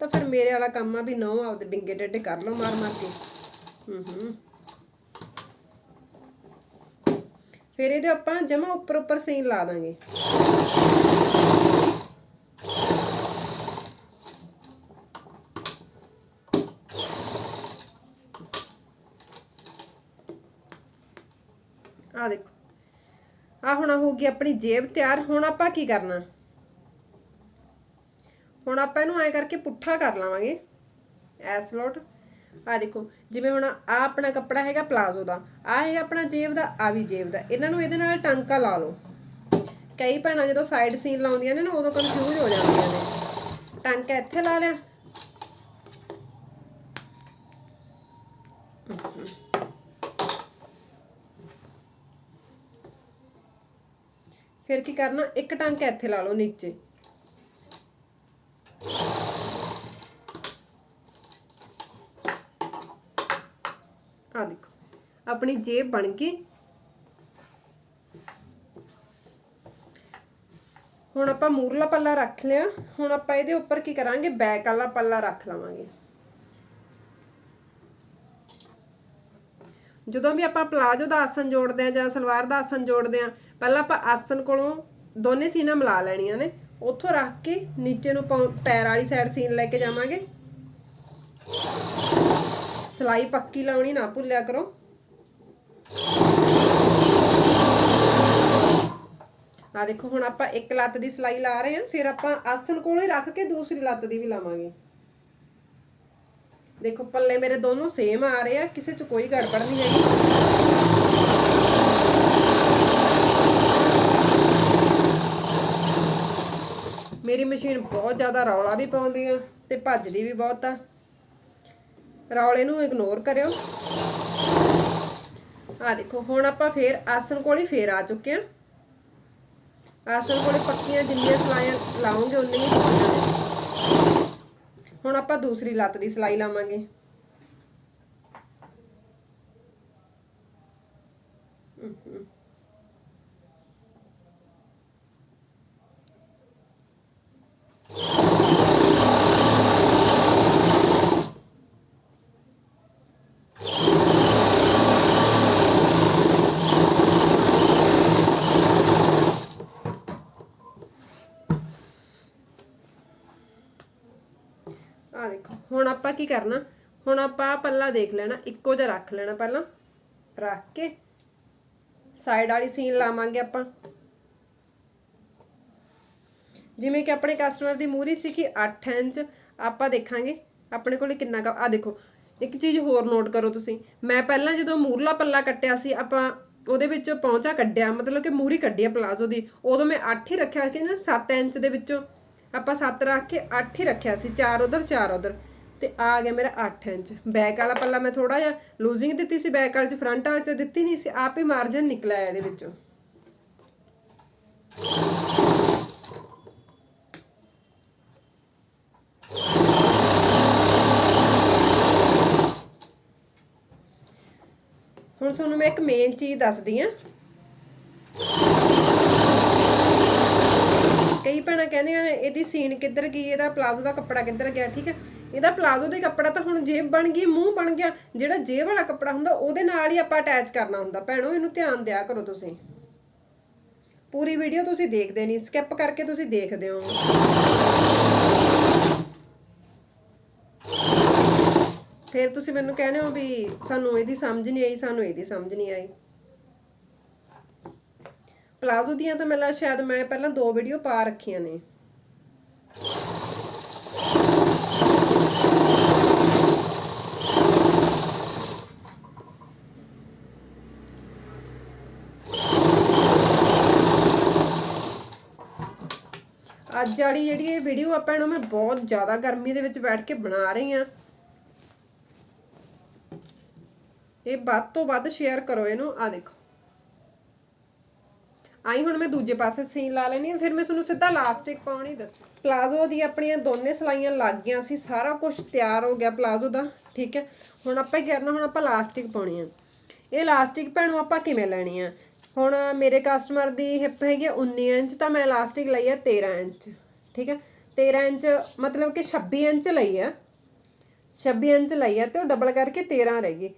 ਤਾਂ ਫਿਰ ਮੇਰੇ ਵਾਲਾ ਕੰਮ ਆ ਵੀ ਨੌ ਆਪਦੇ ਬਿੰਗੇ ਟੇਡੇ ਕਰ ਲਓ ਮਾਰ ਮਾਰ ਕੇ। ਹੂੰ ਹੂੰ। ਫਿਰ ਇਹਦੇ ਆਪਾਂ ਜਮਾ ਉੱਪਰ ਉੱਪਰ ਸੀਨ ਲਾ ਦਾਂਗੇ ਆ ਦੇਖੋ ਆ ਹੁਣ ਹੋ ਗਈ ਆਪਣੀ ਜੇਬ ਤਿਆਰ, ਹੁਣ ਆਪਾਂ ਕੀ ਕਰਨਾ? ਹੁਣ ਆਪਾਂ ਇਹਨੂੰ ਐ ਕਰਕੇ ਪੁੱਠਾ ਕਰ ਲਾਵਾਂਗੇ। ਐਸ ਲੋਟ। ਆ ਦੇਖੋ, ਜਿਵੇਂ ਹੁਣ ਆ ਆਪਣਾ ਕੱਪੜਾ ਹੈਗਾ ਪਲਾਜ਼ੋ ਦਾ ਆ ਹੈਗਾ ਆਪਣਾ ਜੇਬ ਦਾ ਆ ਵੀ ਜੇਬ ਦਾ। ਇਹਨਾਂ ਨੂੰ ਇਹਦੇ ਨਾਲ ਟਾਂਕਾ ਲਾ ਲਓ। ਕਈ ਭੈਣਾਂ ਜਦੋਂ ਸਾਈਡ ਸੀਨ ਲਾਉਂਦੀਆਂ ਨੇ ਨਾ, ਉਦੋਂ ਕਨਫਿਊਜ਼ ਹੋ ਜਾਂਦੀਆਂ ਨੇ। ਟਾਂਕਾ ਇੱਥੇ ਲਾ ਲਿਆ। ਫਿਰ ਕੀ ਕਰਨਾ? ਇੱਕ ਟਾਂਕਾ ਇੱਥੇ ਲਾ ਲਓ ਨੀਚੇ। ਆ ਦੇਖੋ, ਆਪਣੀ ਜੇਬ ਬਣ ਗਈ। ਹੁਣ ਆਪਾਂ ਮੂਰਲਾ ਪੱਲਾ ਰੱਖ ਲਿਆ। ਹੁਣ ਆਪਾਂ ਇਹਦੇ ਉੱਪਰ ਕੀ ਕਰਾਂਗੇ? ਬੈਕ ਵਾਲਾ ਪੱਲਾ ਰੱਖ ਲਵਾਂਗੇ। ਜਦੋਂ ਵੀ ਆਪਾਂ ਪਲਾਜੋ ਦਾ ਆਸਨ ਜੋੜਦੇ ਆ ਜਾਂ ਸਲਵਾਰ ਦਾ ਆਸਨ ਜੋੜਦੇ ਆ ਪਹਿਲਾਂ ਆਪਾਂ ਆਸਨ ਕੋਲੋਂ ਦੋਨੇ ਸੀਨਾ ਮਿਲਾ ਲੈਣੀਆਂ ਨੇ। ਉੱਥੋਂ ਰੱਖ ਕੇ ਨੀਚੇ ਨੂੰ ਪੈਰ ਵਾਲੀ ਸਾਈਡ ਸੀਨ ਲੈ ਕੇ ਜਾਵਾਂਗੇ। ਸਲਾਈ ਪੱਕੀ ਲਾਉਣੀ ਨਾ ਭੁੱਲਿਆ ਕਰੋ। ਆ ਦੇਖੋ, ਹੁਣ ਆਪਾਂ ਇੱਕ ਲੱਤ ਦੀ ਸਲਾਈ ਲਾ ਰਹੇ ਹਾਂ, ਫਿਰ ਆਪਾਂ ਆਸਨ ਕੋਲ ਹੀ ਰੱਖ ਕੇ ਦੂਸਰੀ ਲੱਤ ਦੀ ਵੀ ਲਾਵਾਂਗੇ। ਦੇਖੋ, ਪੱਲੇ ਮੇਰੇ ਦੋਨੋਂ ਸੇਮ ਆ ਰਹੇ ਆ, ਕਿਸੇ ਚ ਕੋਈ ਗੜਬੜ ਨਹੀਂ ਹੈਗੀ। ਮੇਰੀ ਮਸ਼ੀਨ ਬਹੁਤ ਜ਼ਿਆਦਾ ਰੌਲਾ ਵੀ ਪਾਉਂਦੀ ਆ ਤੇ ਭੱਜਦੀ ਵੀ ਬਹੁਤ ਆ। ਰੌਲੇ ਨੂੰ ਇਗਨੋਰ ਕਰਿਓ। ਆ ਦੇਖੋ, ਹੁਣ ਆਪਾਂ ਫੇਰ ਆਸਨ ਕੋਲ ਹੀ ਫੇਰ ਆ ਚੁੱਕੇ ਆ। ਆਸਨ ਕੋਲੇ ਪੱਕੀਆਂ ਜਿੰਨੀਆਂ ਸਲਾਈਆਂ ਲਾਉਂਗੇ, ਉਨੀਆਂ ਹੀ ਹੁਣ ਆਪਾਂ ਦੂਸਰੀ ਲੱਤ ਦੀ ਸਲਾਈ ਲਾਵਾਂਗੇ। ਆ ਦੇਖੋ, ਹੁਣ ਆਪਾਂ ਕੀ ਕਰਨਾ? ਹੁਣ ਆਪਾਂ ਆਹ ਪੱਲਾ ਦੇਖ ਲੈਣਾ, ਇੱਕੋ ਜਿਹਾ ਰੱਖ ਲੈਣਾ ਪਹਿਲਾਂ। ਰੱਖ ਕੇ ਸਾਈਡ ਵਾਲੀ ਸੀਨ ਲਾਵਾਂਗੇ ਆਪਾਂ। ਜਿਵੇਂ ਕਿ ਆਪਣੇ ਕਸਟਮਰ ਦੀ ਮੂਰੀ ਸੀਗੀ ਕਿ 8 ਇੰਚ ਆਪਾਂ ਦੇਖਾਂਗੇ, ਆਪਣੇ ਕੋਲ ਕਿੰਨਾ ਆ ਦੇਖੋ, ਇੱਕ ਚੀਜ਼ ਹੋਰ ਨੋਟ ਕਰੋ ਤੁਸੀਂ। ਮੈਂ ਪਹਿਲਾਂ ਜਦੋਂ ਮੂਰਲਾ ਪੱਲਾ ਕੱਟਿਆ ਸੀ, ਆਪਾਂ ਉਹਦੇ ਵਿੱਚੋਂ ਪੌਂਚਾ ਕੱਢਿਆ, ਮਤਲਬ ਕਿ ਮੂਰੀ ਕੱਢੀ ਆ ਪਲਾਜ਼ੋ ਦੀ, ਉਦੋਂ ਮੈਂ 8 ਹੀ ਰੱਖਿਆ ਸੀ ਨਾ 7 ਇੰਚ ਦੇ ਵਿੱਚੋਂ। ਆਪਾਂ 7 ਰੱਖ ਕੇ 8 ਹੀ ਰੱਖਿਆ ਸੀ 4 ਉਧਰ 4 ਉਧਰ। ਤੇ ਆ ਗਿਆ ਮੇਰਾ 8 ਇੰਚ। ਬੈਕ ਵਾਲਾ ਪੱਲਾ ਮੈਂ ਥੋੜਾ ਜਿਹਾ ਲੂਜ਼ਿੰਗ ਦਿੱਤੀ ਸੀ ਬੈਕ ਵਾਲੇ ਚ ਫਰੰਟ ਵਾਲੇ ਚ ਦਿੱਤੀ ਨਹੀਂ ਸੀ, ਆਪ ਹੀ ਮਾਰਜਨ ਨਿਕਲਿਆ ਇਹਦੇ ਵਿੱਚੋਂ। ਹੁਣ ਤੁਹਾਨੂੰ ਮੈਂ ਇੱਕ ਮੇਨ ਚੀਜ਼ ਦੱਸਦੀ ਆ ਕਈ ਭੈਣਾਂ ਕਹਿੰਦੀਆਂ ਨੇ, ਇਹਦੀ ਸੀਨ ਕਿੱਧਰ ਗਈ, ਇਹਦਾ ਪਲਾਜ਼ੋ ਦਾ ਕੱਪੜਾ ਕਿੱਧਰ ਗਿਆ, ਠੀਕ ਹੈ? ਇਹਦਾ ਪਲਾਜ਼ੋ ਦਾ ਕੱਪੜਾ ਤਾਂ ਹੁਣ ਜੇਬ ਬਣ ਗਈ, ਮੂੰਹ ਬਣ ਗਿਆ। ਜਿਹੜਾ ਜੇਬ ਵਾਲਾ ਕੱਪੜਾ ਹੁੰਦਾ, ਉਹਦੇ ਨਾਲ ਹੀ ਆਪਾਂ ਅਟੈਚ ਕਰਨਾ ਹੁੰਦਾ। ਭੈਣੋ, ਇਹਨੂੰ ਧਿਆਨ ਦਿਆ ਕਰੋ ਤੁਸੀਂ। ਪੂਰੀ ਵੀਡੀਓ ਤੁਸੀਂ ਦੇਖਦੇ ਨਹੀਂ ਸਕਿਪ ਕਰਕੇ ਤੁਸੀਂ ਦੇਖਦੇ ਹੋ। ਫਿਰ ਤੁਸੀਂ ਮੈਨੂੰ ਕਹਿੰਦੇ ਹੋ ਵੀ ਸਾਨੂੰ ਇਹਦੀ ਸਮਝ ਨਹੀਂ ਆਈ, ਸਾਨੂੰ ਇਹਦੀ ਸਮਝ ਨਹੀਂ ਆਈ। ਪਲਾਜ਼ੋ ਦੀਆਂ ਤਾਂ ਮੈਨੂੰ ਸ਼ਾਇਦ ਮੈਂ ਪਹਿਲਾਂ ਦੋ ਵੀਡੀਓ ਪਾ ਰੱਖੀਆਂ ਨੇ। ਅੱਜ ਵਾਲੀ ਜਿਹੜੀ ਇਹ ਵੀਡੀਓ ਆਪਾਂ ਨੂੰ ਮੈਂ ਬਹੁਤ ਜ਼ਿਆਦਾ ਗਰਮੀ ਦੇ ਵਿੱਚ ਬੈਠ ਕੇ ਬਣਾ ਰਹੀ ਆ ਇਹ ਵੱਧ ਤੋਂ ਵੱਧ ਸ਼ੇਅਰ ਕਰੋ ਇਹਨੂੰ। ਆ ਦੇਖੋ। ਆਈ ਹੁਣ ਮੈਂ ਦੂਜੇ ਪਾਸੇ ਸੀਨ ਲਾ ਲੈਣੀ ਆ ਫਿਰ ਮੈਂ ਤੁਹਾਨੂੰ ਸਿੱਧਾ ਲਾਸਟਿਕ ਪਾਉਣੀ ਦੱਸੂ। ਪਲਾਜ਼ੋ ਦੀ ਆਪਣੀਆਂ ਦੋਨੇ ਸਲਾਈਆਂ ਲੱਗ ਗਈਆਂ ਸੀ, ਸਾਰਾ ਕੁਝ ਤਿਆਰ ਹੋ ਗਿਆ ਪਲਾਜ਼ੋ ਦਾ, ਠੀਕ ਹੈ? ਹੁਣ ਆਪਾਂ ਕੀ ਕਰਨਾ, ਹੁਣ ਆਪਾਂ ਲਾਸਟਿਕ ਪਾਉਣੀ ਆ। ਇਹ ਲਾਸਟਿਕ ਭੈਣੋ ਆਪਾਂ ਕਿਵੇਂ ਲੈਣੀ ਆ? ਹੁਣ ਮੇਰੇ ਕਸਟਮਰ ਦੀ ਹਿੱਪ ਹੈਗੀ ਆ 19 ਇੰਚ, ਤਾਂ ਮੈਂ ਲਾਸਟਿਕ ਲਈ ਆ 13 ਇੰਚ, ਠੀਕ ਹੈ? 13 ਇੰਚ ਮਤਲਬ ਕਿ 26 ਇੰਚ ਲਈ ਆ। 26 ਇੰਚ ਲਈ ਆ ਤੇ ਉਹ ਡਬਲ ਕਰਕੇ 13 ਰਹਿ ਗਈ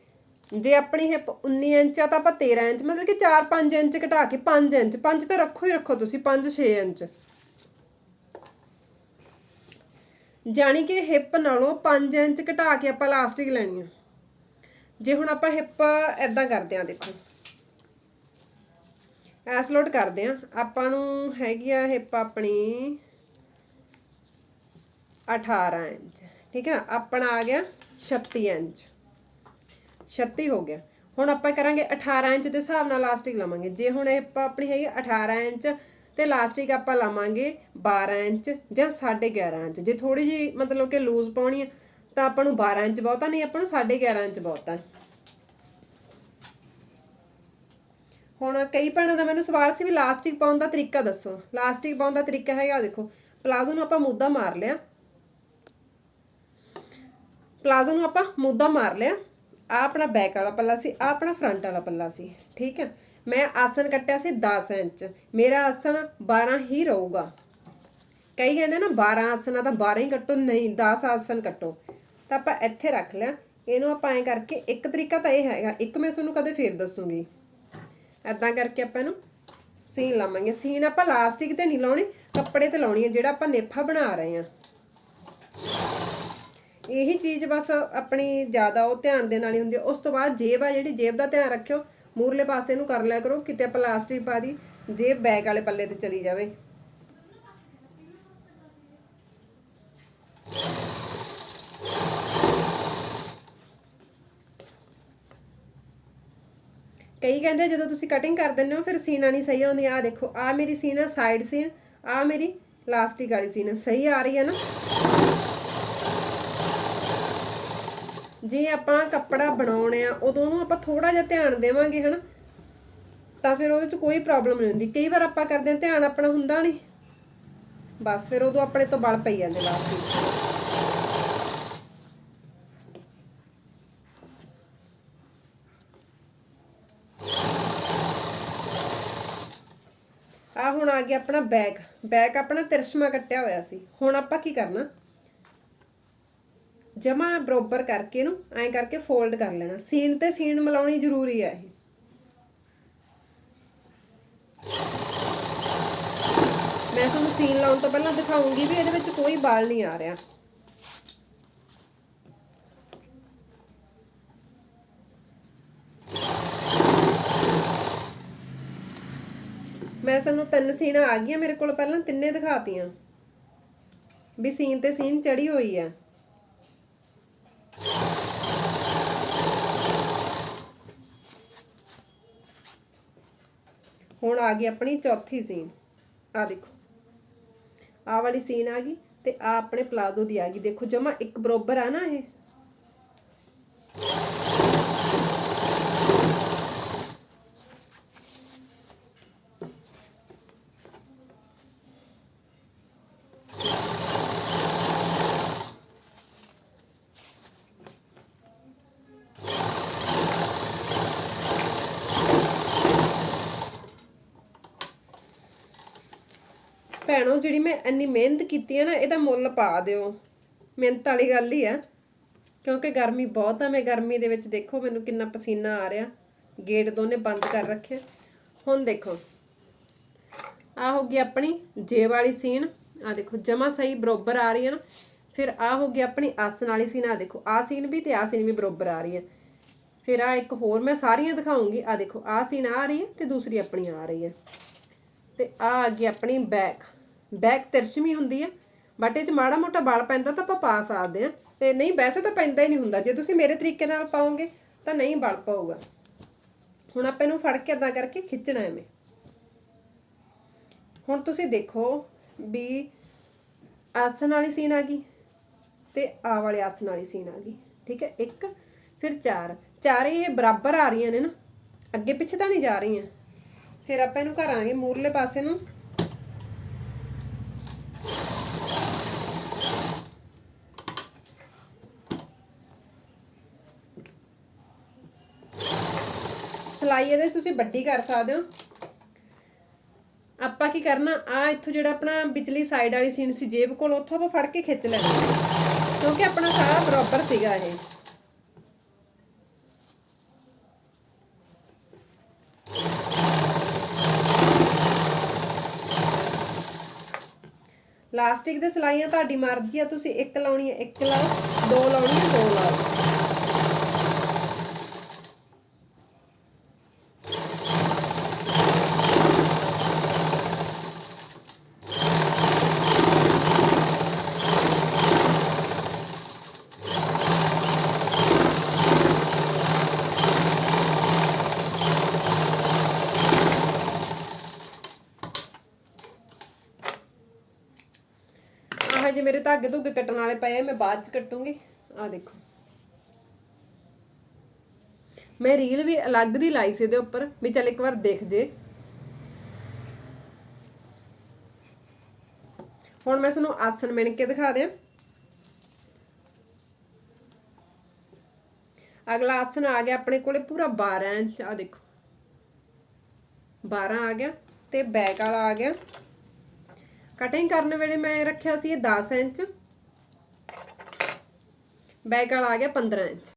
ਜੇ ਆਪਣੀ ਹਿੱਪ 19 ਇੰਚ ਆ ਤਾਂ ਆਪਾਂ 13 ਇੰਚ, ਮਤਲਬ ਕਿ 4-5 ਇੰਚ ਘਟਾ ਕੇ 5 ਇੰਚ 5 ਤਾਂ ਰੱਖੋ ਹੀ ਰੱਖੋ ਤੁਸੀਂ 5-6 ਇੰਚ। ਜਾਣੀ ਕਿ ਹਿੱਪ ਨਾਲੋਂ 5 ਇੰਚ ਘਟਾ ਕੇ ਆਪਾਂ ਲਾਸਟਿਕ ਲੈਣੀ ਆ। ਜੇ ਹੁਣ ਆਪਾਂ ਹਿੱਪ ਐਦਾਂ ਕਰਦੇ ਆ, ਦੇਖੋ। ਐਸ ਲੋਡ ਕਰਦੇ ਆ। ਆਪਾਂ ਨੂੰ ਹੈਗੀ ਆ ਹਿੱਪ ਆਪਣੀ 18 ਇੰਚ, ਠੀਕ ਆ? ਆਪਣਾ ਆ ਗਿਆ 36 ਇੰਚ। 36 ਹੋ ਗਿਆ। ਹੁਣ ਆਪਾਂ ਕਰਾਂਗੇ 18 ਇੰਚ ਦੇ ਹਿਸਾਬ ਨਾਲ ਲਾਸਟਿਕ ਲਵਾਂਗੇ। ਜੇ ਹੁਣ ਆਪਾਂ ਆਪਣੀ ਹੈਗੀ 18 ਇੰਚ ਤੇ ਲਾਸਟਿਕ ਆਪਾਂ ਲਾਵਾਂਗੇ 12 ਇੰਚ ਜਾਂ 11.5 ਇੰਚ। ਜੇ ਥੋੜੀ ਜੀ ਮਤਲਬ ਕਿ ਲੂਜ਼ ਪਾਉਣੀ ਹੈ ਤਾਂ ਆਪਾਂ ਨੂੰ 12 ਇੰਚ ਬਹੁਤਾ, ਨਹੀਂ ਆਪਾਂ ਨੂੰ 11.5 ਇੰਚ ਬਹੁਤਾ। ਹੁਣ ਕਈ ਭੈਣਾਂ ਦਾ ਮੈਨੂੰ ਸਵਾਲ ਸੀ ਵੀ ਲਾਸਟਿਕ ਪਾਉਣ ਦਾ ਤਰੀਕਾ ਦੱਸੋ। ਲਾਸਟਿਕ ਪਾਉਣ ਦਾ ਤਰੀਕਾ ਹੈਗਾ ਦੇਖੋ, ਪਲਾਜ਼ੋ ਨੂੰ ਆਪਾਂ ਮੁੱਦਾ ਮਾਰ ਲਿਆ। ਪਲਾਜ਼ੋ ਨੂੰ ਆਪਾਂ ਮੁੱਦਾ ਮਾਰ ਲਿਆ। ਆ ਆਪਣਾ ਬੈਕ ਵਾਲਾ ਪੱਲਾ ਸੀ ਆ ਆਪਣਾ ਫਰੰਟ ਵਾਲਾ ਪੱਲਾ ਸੀ, ਠੀਕ ਹੈ? ਮੈਂ ਆਸਨ ਕੱਟਿਆ ਸੀ 10 ਇੰਚ, ਮੇਰਾ ਆਸਨ 12 ਹੀ ਰਹੂਗਾ। ਕਈ ਕਹਿੰਦੇ ਨਾ 12 ਆਸਨਾਂ ਤਾਂ 12 ਹੀ ਕੱਟੋ, ਨਹੀਂ 10 ਆਸਨ ਕੱਟੋ। ਤਾਂ ਆਪਾਂ ਇੱਥੇ ਰੱਖ ਲਿਆ, ਇਹਨੂੰ ਆਪਾਂ ਐਂ ਕਰਕੇ ਇੱਕ ਤਰੀਕਾ ਤਾਂ ਇਹ ਹੈਗਾ, ਇੱਕ ਮੈਂ ਤੁਹਾਨੂੰ ਕਦੇ ਫੇਰ ਦੱਸੂਗੀ। ਐਦਾਂ ਕਰਕੇ ਆਪਾਂ ਇਹਨੂੰ ਸੀਨ ਲਾਵਾਂਗੇ। ਸੀਨ ਆਪਾਂ ਲਾਸਟਿਕ ਤੇ ਨਹੀਂ ਲਾਉਣੀ, ਕੱਪੜੇ ਤੇ ਲਾਉਣੀ ਹੈ, ਜਿਹੜਾ ਆਪਾਂ ਨੇਫਾ ਬਣਾ ਰਹੇ ਹਾਂ। ਇਹੀ ਚੀਜ਼ ਬਸ ਆਪਣੀ ਜ਼ਿਆਦਾ ਉਹ ਧਿਆਨ ਦੇਣ ਵਾਲੀ ਹੁੰਦੀ ਹੈ ਉਸ ਤੋਂ ਬਾਅਦ ਜੇਬ ਆ ਜਿਹੜੀ, ਜੇਬ ਦਾ ਧਿਆਨ ਰੱਖਿਓ। ਮੂਰਲੇ ਪਾਸੇ ਨੂੰ ਕਰ ਲਿਆ ਕਰੋ, ਕਿਤੇ ਪਲਾਸਟਿਕ ਪਾ ਦੀ, ਜੇਬ ਬੈਗ ਵਾਲੇ ਪੱਲੇ ਤੇ ਚਲੀ ਜਾਵੇ। ਕਈ ਕਹਿੰਦੇ ਜਦੋਂ ਤੁਸੀਂ ਕਟਿੰਗ ਕਰ ਦਿੰਦੇ ਹੋ, ਫਿਰ ਸੀਨਾ ਨਹੀਂ ਸਹੀ ਆਉਂਦੀ ਆ ਦੇਖੋ ਆ ਮੇਰੀ ਸੀਨ ਆ ਸਾਈਡ ਸੀਨ ਆ ਮੇਰੀ ਲਾਸਟਿਕ ਵਾਲੀ ਸੀਨ। ਸਹੀ ਆ ਰਹੀ ਹੈ ਨਾ? ਜੇ ਆਪਾਂ ਕੱਪੜਾ ਬਣਾਉਣੇ ਆ, ਉਦੋਂ ਉਹਨੂੰ ਆਪਾਂ ਥੋੜਾ ਜਿਹਾ ਧਿਆਨ ਦੇਵਾਂਗੇ, ਹਨਾ? ਤਾਂ ਫਿਰ ਉਹਦੇ ਚ ਕੋਈ ਪ੍ਰੋਬਲਮ ਨਹੀਂ ਹੁੰਦੀ। ਕਈ ਵਾਰ ਆਪਾਂ ਕਰਦੇ ਹਾਂ, ਧਿਆਨ ਆਪਣਾ ਹੁੰਦਾ ਨਹੀਂ। ਬਸ ਫਿਰ ਉਦੋਂ ਆਪਣੇ ਤੋਂ ਬਲ ਪਈ ਜਾਂਦੇ ਲਾਸਟ ਆ ਹੁਣ ਆ ਗਿਆ ਆਪਣਾ ਬੈਕ ਬੈਕ ਆਪਣਾ ਤਿਰਸ਼ਮਾ ਕੱਟਿਆ ਹੋਇਆ ਸੀ। ਹੁਣ ਆਪਾਂ ਕੀ ਕਰਨਾ? ਜਮਾ ਬਰੋਬਰ ਕਰਕੇ ਇਹਨੂੰ ਐਂ ਕਰਕੇ ਫੋਲਡ ਕਰ ਲੈਣਾ। ਸੀਨ ਤੇ ਸੀਨ ਮਿਲਾਉਣੀ ਜ਼ਰੂਰੀ ਹੈ ਇਹ। ਮੈਂ ਤੁਹਾਨੂੰ ਸੀਨ ਲਾਉਣ ਤੋਂ ਪਹਿਲਾਂ ਦਿਖਾਉਂਗੀ ਵੀ ਇਹਦੇ ਵਿੱਚ ਕੋਈ ਬਾਲ ਨਹੀਂ ਆ ਰਿਹਾ। ਮੈਂ ਸਾਨੂੰ ਤਿੰਨ ਸੀਨਾਂ ਆ ਗਈਆਂ, ਮੇਰੇ ਕੋਲ ਪਹਿਲਾਂ ਤਿੰਨੇ ਦਿਖਾਤੀਆਂ। ਵੀ ਸੀਨ ਤੇ ਸੀਨ ਚੜੀ ਹੋਈ ਆ। ਹੁਣ ਆ ਗਈ ਆਪਣੀ ਚੌਥੀ ਸੀਨ ਆ ਦੇਖੋ। ਆਹ ਵਾਲੀ ਸੀਨ ਆ ਗਈ ਤੇ ਆ ਆਪਣੇ ਪਲਾਜ਼ੋ ਦੀ ਆ ਗਈ। ਦੇਖੋ ਜਮਾ ਇੱਕ ਬਰੋਬਰ ਆ ਨਾ ਇਹ। ਭੈਣੋ, ਜਿਹੜੀ ਮੈਂ ਇੰਨੀ ਮਿਹਨਤ ਕੀਤੀ ਹੈ ਨਾ, ਇਹਦਾ ਮੁੱਲ ਪਾ ਦਿਓ। ਮਿਹਨਤ ਵਾਲੀ ਗੱਲ ਹੀ ਆ। ਕਿਉਂਕਿ ਗਰਮੀ ਬਹੁਤ ਆ, ਮੈਂ ਗਰਮੀ ਦੇ ਵਿੱਚ ਦੇਖੋ ਮੈਨੂੰ ਕਿੰਨਾ ਪਸੀਨਾ ਆ ਰਿਹਾ। ਗੇਟ ਦੋਨੇ ਬੰਦ ਕਰ ਰੱਖੇ। ਹੁਣ ਦੇਖੋ। ਆ ਹੋ ਗਈ ਆਪਣੀ ਜੇਬ ਵਾਲੀ ਸੀਨ। ਆ ਦੇਖੋ, ਜਮਾ ਸਹੀ ਬਰੋਬਰ ਆ ਰਹੀ ਹੈ ਨਾ। ਫਿਰ ਆ ਹੋ ਗਈ ਆਪਣੀ ਆਸਨ ਵਾਲੀ ਸੀਨ। ਆ ਦੇਖੋ ਆ ਸੀਨ ਵੀ ਤੇ ਆ ਸੀਨ ਵੀ ਬਰੋਬਰ ਆ ਰਹੀ ਹੈ ਫਿਰ ਆ ਇੱਕ ਹੋਰ ਮੈਂ ਸਾਰੀਆਂ ਦਿਖਾਉਂਗੀ। ਆ ਦੇਖੋ ਆ ਸੀਨ ਆ ਰਹੀ ਹੈ ਤੇ ਦੂਸਰੀ ਆਪਣੀ ਆ ਰਹੀ ਹੈ ਤੇ ਆ ਆ ਗਈ ਆਪਣੀ ਬੈਕ ਬੈਕ ਤਿਰਛਵੀਂ ਹੁੰਦੀ ਹੈ ਬਟ ਇਹ ਚ ਮਾੜਾ ਮੋਟਾ ਬਲ ਪੈਂਦਾ ਤਾਂ ਆਪਾਂ ਪਾ ਸਕਦੇ ਆ। ਤੇ ਨਹੀਂ, ਵੈਸੇ ਤਾਂ ਪੈਂਦਾ ਹੀ ਨਹੀਂ ਹੁੰਦਾ। ਜੇ ਤੁਸੀਂ ਮੇਰੇ ਤਰੀਕੇ ਨਾਲ ਪਾਓਗੇ, ਤਾਂ ਨਹੀਂ ਵਾਲ ਪਾਊਗਾ। ਹੁਣ ਆਪਾਂ ਇਹਨੂੰ ਫੜ ਕੇ ਇਦਾਂ ਕਰਕੇ ਖਿੱਚਣਾ ਐਵੇਂ। ਹੁਣ ਤੁਸੀਂ ਦੇਖੋ ਵੀ ਆਸਨ ਵਾਲੀ ਸੀਨ ਆ ਗਈ ਤੇ ਆ ਵਾਲੇ ਆਸਨ ਵਾਲੀ ਸੀਨ ਆ ਗਈ। ਠੀਕ ਹੈ, ਇੱਕ, ਫਿਰ ਚਾਰ। ਚਾਰੇ ਇਹ ਬਰਾਬਰ ਆ ਰਹੀਆਂ ਨੇ ਨਾ। ਅੱਗੇ ਪਿੱਛੇ ਤਾਂ ਨਹੀਂ ਜਾ ਰਹੀਆਂ। ਫਿਰ ਆਪਾਂ ਇਹਨੂੰ ਕਰਾਂਗੇ ਮੂਰਲੇ ਪਾਸੇ ਨੂੰ। ਸਲਾਈ ਇਹਦੇ ਤੁਸੀਂ ਵੱਡੀ ਕਰ ਸਕਦੇ ਹੋ। ਆਪਾਂ ਕੀ ਕਰਨਾ ਆ ਇੱਥੋਂ ਜਿਹੜਾ ਆਪਣਾ ਵਿਚਲੀ ਸਾਈਡ ਵਾਲੀ ਸੀਨ ਸੀ ਜੇਬ ਕੋਲ, ਉੱਥੋਂ ਆਪਾਂ ਫੜ ਕੇ ਖਿੱਚ ਲੈਣਾ ਕਿਉਂਕਿ ਆਪਣਾ ਸਾਰਾ ਬਰਾਬਰ ਸੀਗਾ ਇਹ। ਲਾਸਟਿਕ ਦੇ ਸਲਾਈਆਂ ਤੁਹਾਡੀ ਮਰਜ਼ੀ ਆ, ਤੁਸੀਂ ਇੱਕ ਲਾਉਣੀ ਹੈ, ਇੱਕ ਲਾਓ, ਦੋ ਲਾਉਣੀ ਹੈ, ਦੋ ਲਾਓ ਆਹ ਜੇ ਮੇਰੇ ਧਾਗੇ ਧੁੱਗੇ ਕੱਟਣ ਵਾਲੇ ਪਏ ਆ, ਮੈਂ ਬਾਅਦ ਚ ਕੱਟੂੰਗੀ। ਆਹ ਦੇਖੋ। ਮੈਂ ਰੀਲ ਵੀ ਅਲੱਗ ਦੀ ਲਾਈ ਸੀ ਇਹਦੇ ਉੱਪਰ, ਵੀ ਚੱਲ ਇੱਕ ਵਾਰ ਦੇਖ ਜੇ। ਹੁਣ ਮੈਂ ਤੁਹਾਨੂੰ ਆਸਨ ਮਿਣ ਕੇ ਦਿਖਾ ਦਿਆਂ। ਅਗਲਾ ਆਸਨ ਆ ਗਿਆ ਆਪਣੇ ਕੋਲੇ ਪੂਰਾ 12 ਇੰਚ ਆ ਦੇਖੋ। 12 ਆ ਗਿਆ ਤੇ ਬੈਕ ਵਾਲਾ ਆ ਗਿਆ। ਕਟਿੰਗ ਕਰਨ ਵੇਲੇ ਮੈਂ ਰੱਖਿਆ ਸੀ ਇਹ 10 ਇੰਚ। ਬੈਕ ਵਾਲਾ ਆ ਗਿਆ 15 ਇੰਚ।